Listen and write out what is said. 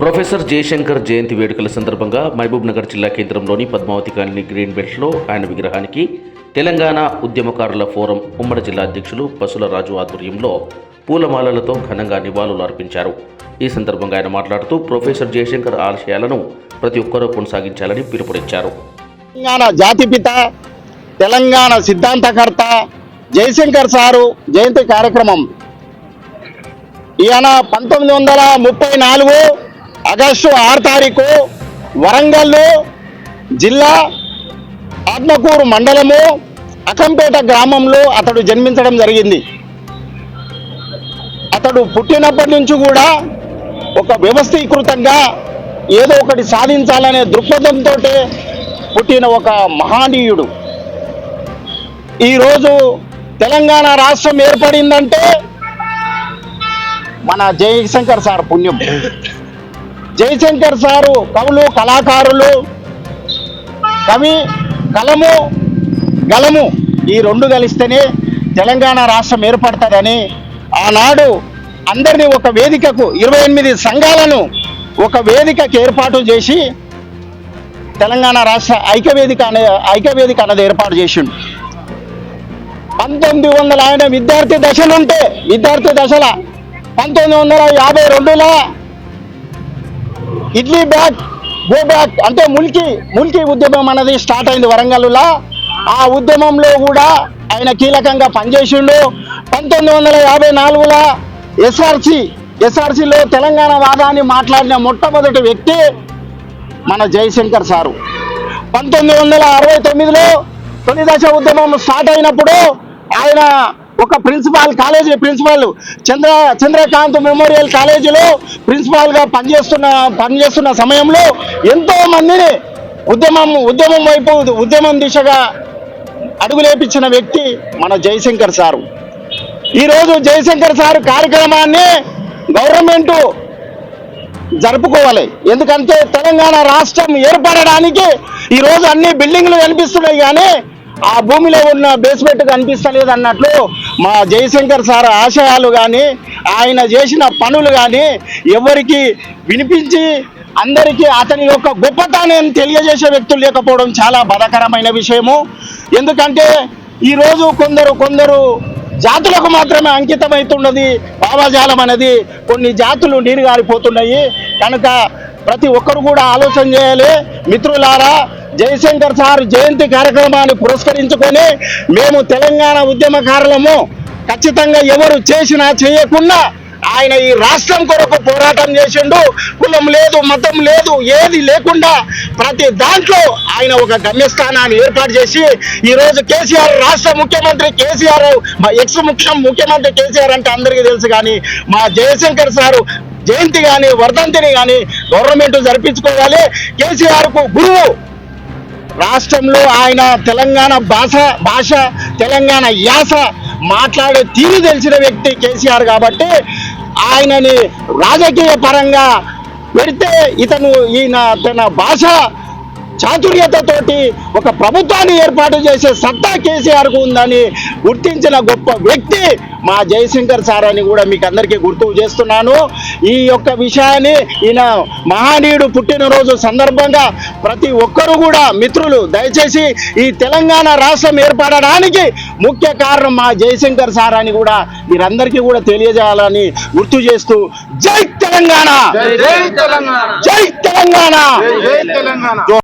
Professor Jayashankar జయంతి వేడుకల సందర్భంగా మహబూబ్ నగర్ జిల్లా కేంద్రంలోని పద్మావతి కాలనీ గ్రీన్ బెల్ట్లో ఆయన విగ్రహానికి తెలంగాణ ఉద్యమకారుల ఫోరం ఉమ్మడి జిల్లా అధ్యక్షులు పసుల రాజు ఆధ్వర్యంలో పూలమాలలతో ఘనంగా నివాళులు అర్పించారు. ఈ సందర్భంగా ఆయన మాట్లాడుతూ ప్రొఫెసర్ జయశంకర్ ఆశయాలను ప్రతి ఒక్కరూ కొనసాగించాలని పిలుపునిచ్చారు. తెలంగాణ జాతిపిత తెలంగాణ సిద్ధాంతకర్త జయశంకర్ సారు జయంతి కార్యక్రమం. ఈయన పంతొమ్మిది వందల ముప్పై నాలుగు ఆగస్టు ఆరు తారీఖు వరంగల్ జిల్లా ఆత్మకూరు మండలము అకంపేట గ్రామంలో అతడు జన్మించడం జరిగింది. అతడు పుట్టినప్పటి నుంచి కూడా ఒక వ్యవస్థీకృతంగా ఏదో ఒకటి సాధించాలనే దృక్పథంతో పుట్టిన ఒక మహానీయుడు. ఈరోజు తెలంగాణ రాష్ట్రం ఏర్పడిందంటే మన జయశంకర్ సార్ పుణ్యం. జయశంకర్ సారు కవులు కళాకారులు కవి కలము గలము ఈ రెండు కలిస్తేనే తెలంగాణ రాష్ట్రం ఏర్పడుతుందని ఆనాడు అందరినీ ఒక వేదికకు ఇరవై ఎనిమిది సంఘాలను ఒక వేదికకు ఏర్పాటు చేసి తెలంగాణ రాష్ట్ర ఐక్యవేదిక అనే ఐక్యవేదిక అన్నది ఏర్పాటు చేసిండు. పంతొమ్మిది వందల ఆయన విద్యార్థి దశలుంటే విద్యార్థి దశల పంతొమ్మిది వందల యాభై రెండులో ఇడ్లీ బ్యాక్ గో బ్యాక్ అంటే ముల్కి ముల్కి ఉద్యమం అనేది స్టార్ట్ అయింది వరంగల్లో. ఆ ఉద్యమంలో కూడా ఆయన కీలకంగా పనిచేసిండు. పంతొమ్మిది వందల యాభై నాలుగులో ఎస్ఆర్సి ఎస్ఆర్సిలో తెలంగాణ వాదాన్ని మాట్లాడిన మొట్టమొదటి వ్యక్తి మన జయశంకర్ సారు. పంతొమ్మిది వందల అరవై తొమ్మిదిలో తొలి దశ ఉద్యమం స్టార్ట్ అయినప్పుడు ఆయన ఒక principal college principal Chandra Chandrakant memorial కాలేజీలో ప్రిన్సిపాల్గా పనిచేస్తున్న పనిచేస్తున్న సమయంలో ఎంతో మందిని ఉద్యమం ఉద్యమం వైపు ఉద్యమం దిశగా అడుగులేపించిన వ్యక్తి మన జయశంకర్ సారు. ఈరోజు జయశంకర్ సారు కార్యక్రమాన్ని గవర్నమెంటు జరుపుకోవాలి. ఎందుకంటే తెలంగాణ రాష్ట్రం ఏర్పడడానికి ఈరోజు అన్ని బిల్డింగ్లు కనిపిస్తున్నాయి కానీ ఆ భూమిలో ఉన్న బేస్మెంట్ కనిపిస్తలేదు అన్నట్లు మా జయశంకర్ సార్ ఆశయాలు కానీ ఆయన చేసిన పనులు కానీ ఎవరికి వినిపించి అందరికీ అతని యొక్క గొప్పతనాన్ని తెలియజేసే వ్యక్తులు లేకపోవడం చాలా బాధాకరమైన విషయము. ఎందుకంటే ఈరోజు కొందరు కొందరు జాతులకు మాత్రమే అంకితమవుతున్నది భావజాలం అనేది. కొన్ని జాతులు నీరు గారిపోతున్నాయి. కనుక ప్రతి ఒక్కరు కూడా ఆలోచన చేయాలి. మిత్రులారా జయశంకర్ సార్ జయంతి కార్యక్రమాన్ని పురస్కరించుకొని మేము తెలంగాణ ఉద్యమకారులము. ఖచ్చితంగా ఎవరు చేసినా చేయకుండా ఆయన ఈ రాష్ట్రం కొరకు పోరాటం చేసిండు. కులం లేదు మతం లేదు ఏది లేకుండా ప్రతి దాంట్లో ఆయన ఒక గమ్యస్థానాన్ని ఏర్పాటు చేసి ఈ రోజు కేసీఆర్ రాష్ట్ర ముఖ్యమంత్రి కేసీఆర్ మా ఎక్స్ ముఖ్యం ముఖ్యమంత్రి కేసీఆర్ అంటే అందరికీ తెలుసు కానీ మా జయశంకర్ సారు జయంతి కానీ వర్ధంతిని కానీ గవర్నమెంట్ జరిపించుకోవాలి. కేసీఆర్కు గురువు రాష్ట్రంలో ఆయన తెలంగాణ భాష భాష తెలంగాణ యాస మాట్లాడే తీరు తెలిసిన వ్యక్తి కేసీఆర్ కాబట్టి ఆయనని రాజకీయ పరంగా పెడితే ఇతను ఈయన తన భాష చాతుర్యతతోటి ఒక ప్రభుత్వాన్ని ఏర్పాటు చేసే సత్తా కేసీఆర్కు ఉందని గుర్తించిన గొప్ప వ్యక్తి మా జయశంకర్ సార్ అని కూడా మీకు అందరికీ గుర్తు చేస్తున్నాను. ఈ యొక్క విషయాన్ని ఈయన మహానీయుడు పుట్టినరోజు సందర్భంగా ప్రతి ఒక్కరూ కూడా మిత్రులు దయచేసి ఈ తెలంగాణ రాష్ట్రం ఏర్పడడానికి ముఖ్య కారణం మా జయశంకర్ సార్ అని కూడా మీరందరికీ కూడా తెలియజేయాలని గుర్తు చేస్తూ జై తెలంగాణ! జై తెలంగాణ! జై తెలంగాణ!